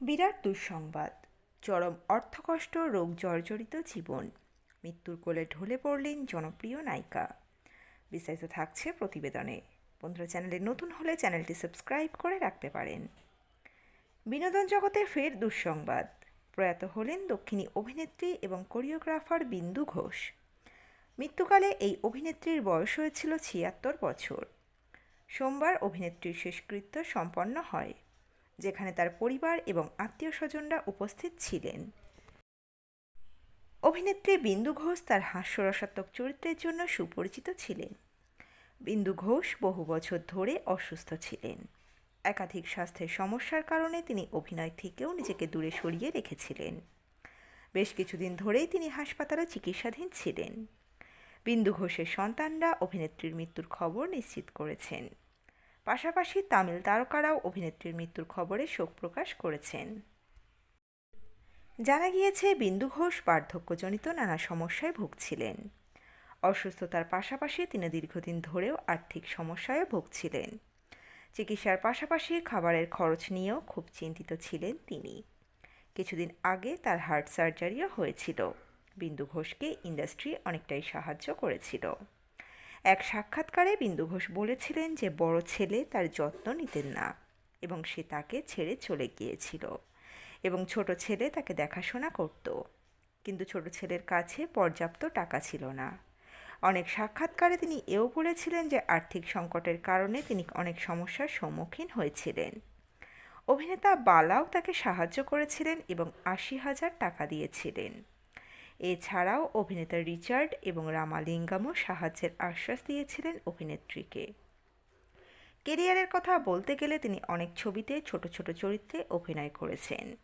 বিরাট দুঃসংবাদ। চরম অর্থকষ্ট, রোগ জর্জরিত জীবন। মৃত্যুর কোলে ঢলে পড়লেন জনপ্রিয় নায়িকা। বিস্তারিত থাকছে প্রতিবেদনে। বন্ধুরা, চ্যানেলে নতুন হলে চ্যানেলটি সাবস্ক্রাইব করে রাখতে পারেন। বিনোদন জগতে ফের দুঃসংবাদ। প্রয়াত হলেন দক্ষিণী অভিনেত্রী এবং কোরিওগ্রাফার বিন্দু ঘোষ। মৃত্যুকালে এই অভিনেত্রীর বয়স হয়েছিল ছিয়াত্তর বছর। সোমবার অভিনেত্রীর শেষকৃত্য সম্পন্ন হয়। যেখানে তার পরিবার এবং আত্মীয় স্বজনরা উপস্থিত ছিলেন। অভিনেত্রী বিন্দু ঘোষ তার হাস্যরসাত্মক চরিত্রের জন্য সুপরিচিত ছিলেন। বিন্দু ঘোষ বহু বছর ধরে অসুস্থ ছিলেন। একাধিক স্বাস্থ্যের সমস্যার কারণে তিনি অভিনয় থেকেও নিজেকে দূরে সরিয়ে রেখেছিলেন। বেশ কিছুদিন ধরেই তিনি হাসপাতালে চিকিৎসাধীন ছিলেন। বিন্দু ঘোষের সন্তানরা অভিনেত্রীর মৃত্যুর খবর নিশ্চিত করেছেন। পাশাপাশি তামিল তারকারাও অভিনেত্রীর মৃত্যুর খবরে শোক প্রকাশ করেছেন। জানা গিয়েছে, বিন্দু ঘোষ বার্ধক্যজনিত নানা সমস্যায় ভুগছিলেন। অসুস্থতার পাশাপাশি তিনি দীর্ঘদিন ধরেও আর্থিক সমস্যায় ভুগছিলেন। চিকিৎসার পাশাপাশি খাবারের খরচ নিয়েও খুব চিন্তিত ছিলেন তিনি। কিছুদিন আগে তার হার্ট সার্জারিও হয়েছিল। বিন্দু ঘোষকে ইন্ডাস্ট্রি অনেকটাই সাহায্য করেছিল। এক সাক্ষাৎকারে বিন্দু ঘোষ বলেছিলেন যে বড় ছেলে তার যত্ন নিতেন না এবং সে তাকে ছেড়ে চলে গিয়েছিল এবং ছোট ছেলে তাকে দেখাশোনা করত। কিন্তু ছোট ছেলের কাছে পর্যাপ্ত টাকা ছিল না। অনেক সাক্ষাৎকারে তিনি এও বলেছিলেন যে আর্থিক সংকটের কারণে তিনি অনেক সমস্যার সম্মুখীন হয়েছিলেন। অভিনেতা বালাও তাকে সাহায্য করেছিলেন এবং আশি হাজার টাকা দিয়েছিলেন। এছাড়াও অভিনেতা রিচার্ড এবং রামালিঙ্গামও সাহায্যের আশ্বাস দিয়েছিলেন অভিনেত্রীকে। কেরিয়ারের কথা বলতে গেলে তিনি অনেক ছবিতে ছোট ছোট চরিত্রে অভিনয় করেছেন।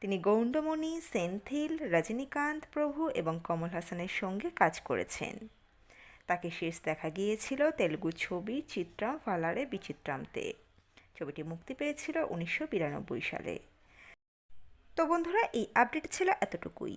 তিনি গৌণ্ডমণি সেন্থিল, রজনীকান্ত, প্রভু এবং কমল হাসানের সঙ্গে কাজ করেছেন। তাকে শেষ দেখা গিয়েছিল তেলুগু ছবি চিত্রাম ফালারে বিচিত্রামতে ছবিটি মুক্তি পেয়েছিল উনিশশো বিরানব্বই সালে। তো বন্ধুরা, এই আপডেট ছিল এতটুকুই।